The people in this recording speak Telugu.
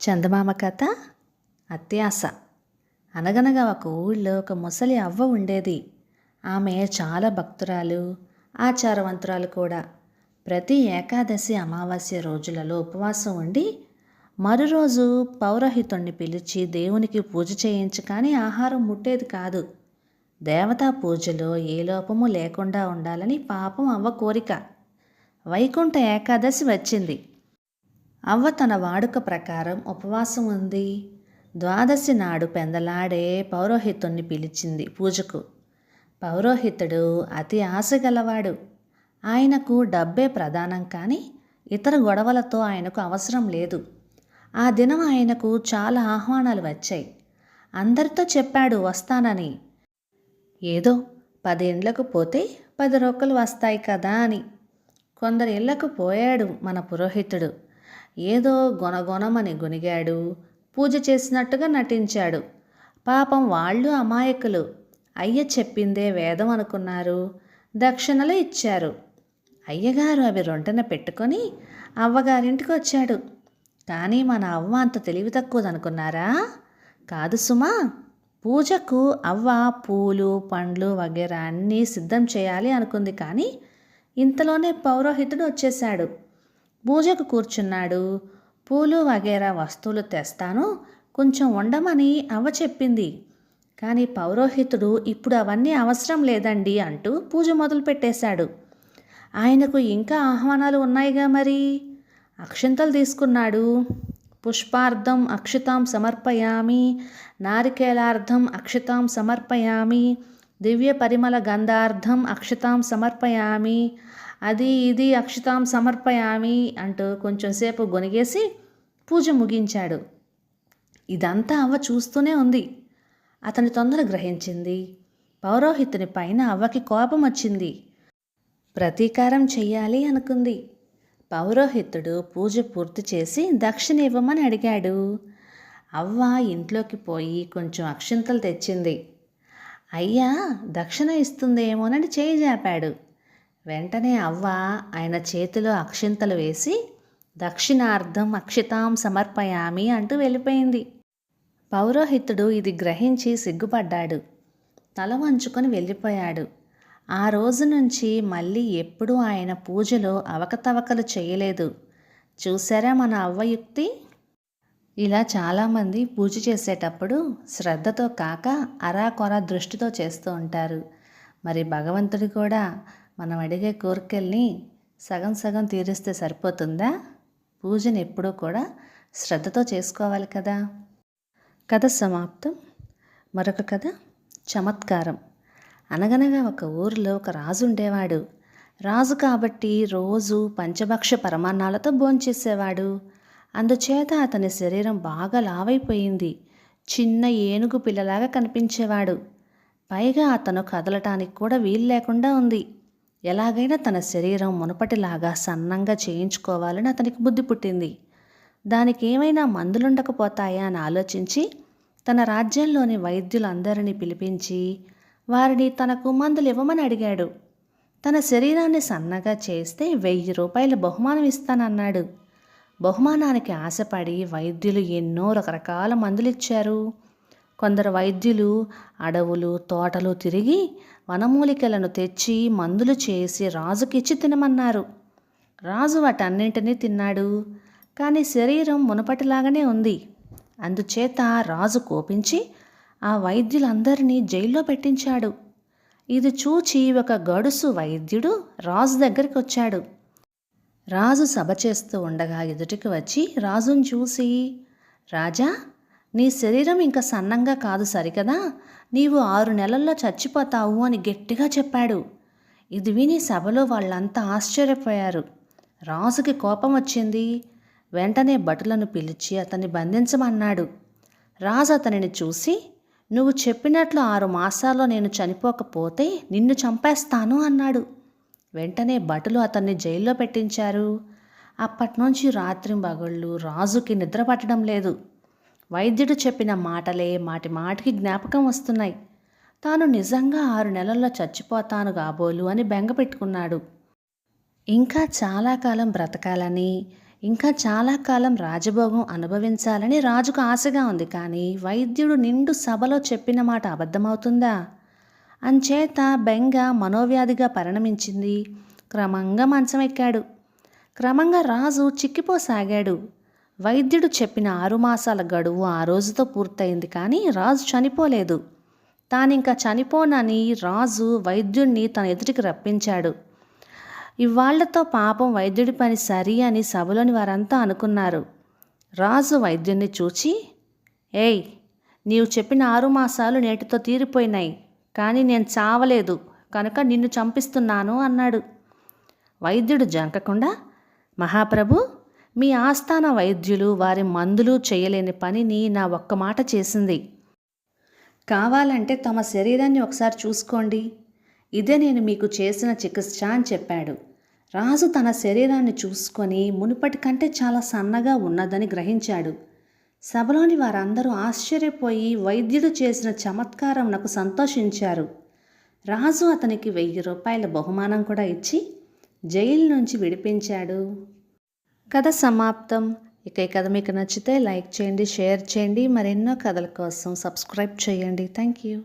చందమామ కథ అత్యాస అనగనగా ఒక ఊళ్ళో ఒక ముసలి అవ్వ ఉండేది. ఆమె చాలా భక్తురాలు ఆచారవంతురాలు కూడా. ప్రతి ఏకాదశి అమావాస్య రోజులలో ఉపవాసం ఉండి మరురోజు పౌరోహితుణ్ణి పిలిచి దేవునికి పూజ చేయించి కానీ ఆహారం ముట్టేది కాదు. దేవతా పూజలో ఏ లోపము లేకుండా ఉండాలని పాపం అవ్వ కోరిక. వైకుంఠ ఏకాదశి వచ్చింది. అవ్వ తన వాడుక ప్రకారం ఉపవాసం ఉంది. ద్వాదశి నాడు పెందలాడే పౌరోహితుణ్ణి పిలిచింది పూజకు. పౌరోహితుడు అతి ఆశ గలవాడు ఆయనకు డబ్బే ప్రధానం కానీ ఇతర గొడవలతో ఆయనకు అవసరం లేదు. ఆ దినం ఆయనకు చాలా ఆహ్వానాలు వచ్చాయి. అందరితో చెప్పాడు వస్తానని. ఏదో పదేండ్లకు పోతే పది రొక్కలు వస్తాయి కదా అని. కొందరి ఇళ్ళకు పోయాడు మన పురోహితుడు. ఏదో గొనగొనమని గొనిగాడు. పూజ చేసినట్టుగా నటించాడు. పాపం వాళ్ళు అమాయకులు. అయ్య చెప్పిందే వేదం అనుకున్నారు. దక్షిణలు ఇచ్చారు. అయ్యగారు అవి రొంటన పెట్టుకొని అవ్వగారింటికి వచ్చాడు. కానీ మన అవ్వ అంత తెలివి తక్కువదనుకున్నారా? కాదు సుమా పూజకు అవ్వ పూలు పండ్లు వగేరా అన్నీ సిద్ధం చేయాలి అనుకుంది కానీ ఇంతలోనే పౌరోహితుడు వచ్చేశాడు. పూజకు కూర్చున్నాడు. పూలు వగేరా వస్తువులు తెస్తాను కొంచెం ఉండమని అవ్వ చెప్పింది. కానీ పౌరోహితుడు ఇప్పుడు అవన్నీ అవసరం లేదండి అంటూ పూజ మొదలు పెట్టేశాడు ఆయనకు ఇంకా ఆహ్వానాలు ఉన్నాయిగా మరి? అక్షింతలు తీసుకున్నాడు. పుష్పార్థం అక్షితాం సమర్పయామి నారికేలార్థం అక్షితాం సమర్పయామి దివ్య పరిమళ గంధార్థం అక్షతాం సమర్పయామి అది ఇది అక్షతాం సమర్పయామి అంటూ కొంచెంసేపు గొనిగేసి పూజ ముగించాడు ఇదంతా అవ్వ చూస్తూనే ఉంది అతని తొందర గ్రహించింది పౌరోహితుని పైన అవ్వకి కోపం వచ్చింది ప్రతీకారం చెయ్యాలి అనుకుంది. పౌరోహితుడు పూజ పూర్తి చేసి దక్షిణ ఇవ్వమని అడిగాడు అవ్వ ఇంట్లోకి పోయి కొంచెం అక్షింతలు తెచ్చింది. అయ్యా దక్షిణ ఇస్తుందేమోనని చేయి జాపాడు. వెంటనే అవ్వ ఆయన చేతిలో అక్షింతలు వేసి దక్షిణార్థం అక్షితాం సమర్పయామి అంటూ వెళ్ళిపోయింది. పౌరోహితుడు ఇది గ్రహించి సిగ్గుపడ్డాడు. తల వంచుకొని వెళ్ళిపోయాడు. ఆ రోజు నుంచి మళ్ళీ ఎప్పుడూ ఆయన పూజలో అవకతవకలు చేయలేదు. చూసారా మన అవ్వయుక్తి? ఇలా చాలామంది పూజ చేసేటప్పుడు శ్రద్ధతో కాక అరాకొర దృష్టితో చేస్తూ ఉంటారు. మరి భగవంతుడు కూడా మనం అడిగే కోరికల్ని సగం సగం తీరిస్తే సరిపోతుందా? పూజను ఎప్పుడూ కూడా శ్రద్ధతో చేసుకోవాలి కదా? కథ సమాప్తం. మరొక కథ చమత్కారం. అనగనగా ఒక ఊరిలో ఒక రాజు ఉండేవాడు. రాజు కాబట్టి రోజు పంచభక్ష పరమాన్నాలతో భోంచేసేవాడు. అందుచేత అతని శరీరం బాగా లావైపోయింది. చిన్న ఏనుగు పిల్లలాగా కనిపించేవాడు. పైగా అతను కదలటానికి కూడా వీలు లేకుండా ఉంది. ఎలాగైనా తన శరీరం మునపటిలాగా సన్నంగా చేయించుకోవాలని అతనికి బుద్ధి పుట్టింది. దానికి ఏమైనా మందులుండకపోతాయా అని ఆలోచించి తన రాజ్యంలోని వైద్యులందరినీ పిలిపించి వారిని తనకు మందులు ఇవ్వమని అడిగాడు. తన శరీరాన్ని సన్నగా చేస్తే వెయ్యి రూపాయల బహుమానం ఇస్తానన్నాడు. బహుమానానికి ఆశపడి వైద్యులు ఎన్నో రకరకాల మందులు ఇచ్చారు కొందరు వైద్యులు అడవులు తోటలు తిరిగి వనమూలికలను తెచ్చి మందులు చేసి రాజుకిచ్చి తినమన్నారు. రాజు వాటన్నింటినీ తిన్నాడు. కానీ శరీరం మునపటిలాగానే ఉంది. అందుచేత రాజు కోపించి ఆ వైద్యులందరినీ జైల్లో పెట్టించాడు. ఇది చూచి ఒక గడుసు వైద్యుడు రాజు దగ్గరికి వచ్చాడు రాజు సభ చేస్తూ ఉండగా ఎదుటికి వచ్చి రాజును చూసి రాజా నీ శరీరం ఇంకా సన్నంగా కాదు సరికదా? నీవు ఆరు నెలల్లో చచ్చిపోతావు అని గట్టిగా చెప్పాడు. ఇది విని సభలో వాళ్ళంతా ఆశ్చర్యపోయారు. రాజుకి కోపం వచ్చింది. వెంటనే భటులను పిలిచి అతన్ని బంధించమన్నాడు. రాజు అతనిని చూసి నువ్వు చెప్పినట్లు ఆరు మాసాల్లో నేను చనిపోకపోతే నిన్ను చంపేస్తాను అన్నాడు. వెంటనే భటులు అతన్ని జైల్లో పెట్టించారు. అప్పట్నుంచి రాత్రింబగళ్ళు రాజుకి నిద్ర పట్టడం లేదు. వైద్యుడు చెప్పిన మాటలే మాటి మాటికి జ్ఞాపకం వస్తున్నాయి. తాను నిజంగా ఆరు నెలల్లో చచ్చిపోతాను కాబోలు అని బెంగ పెట్టుకున్నాడు. ఇంకా చాలా కాలం బ్రతకాలని ఇంకా చాలా కాలం రాజభోగం అనుభవించాలని రాజుకు ఆశగా ఉంది కానీ వైద్యుడు నిండు సభలో చెప్పిన మాట అబద్ధమవుతుందా? అంచేత బెంగ మనోవ్యాధిగా పరిణమించింది. క్రమంగా మంచం ఎక్కాడు. క్రమంగా రాజు చిక్కిపోసాగాడు. వైద్యుడు చెప్పిన ఆరు మాసాల గడువు ఆ రోజుతో పూర్తయింది కానీ రాజు చనిపోలేదు. తానింకా చనిపోనని రాజు వైద్యుణ్ణి తన ఎదుటికి రప్పించాడు. ఇవాళ్ళతో పాపం వైద్యుడి పని సరి అని సభలోని వారంతా అనుకున్నారు. రాజు వైద్యుణ్ణి చూచి ఏయ్ నీవు చెప్పిన ఆరు మాసాలు నేటితో తీరిపోయినాయి. కానీ నేను చావలేదు. కనుక నిన్ను చంపిస్తున్నాను అన్నాడు. వైద్యుడు జంకకుండా మహాప్రభు మీ ఆస్థాన వైద్యులు వారి మందులు చేయలేని పనిని నా ఒక్క మాట చేసింది. కావాలంటే తమ శరీరాన్ని ఒకసారి చూసుకోండి. ఇదే నేను మీకు చేసిన చికిత్స అని చెప్పాడు. రాజు తన శరీరాన్ని చూసుకొని మునుపటి కంటే చాలా సన్నగా ఉన్నదని గ్రహించాడు. సభలోని వారందరూ ఆశ్చర్యపోయి వైద్యుడు చేసిన చమత్కారంనకు సంతోషించారు. రాజు అతనికి వెయ్యి రూపాయల బహుమానం కూడా ఇచ్చి జైలు నుంచి విడిపించాడు. కథ సమాప్తం. ఇక ఈ కథ మీకు నచ్చితే లైక్ చేయండి షేర్ చేయండి. మరెన్నో కథల కోసం సబ్స్క్రైబ్ చేయండి. Thank you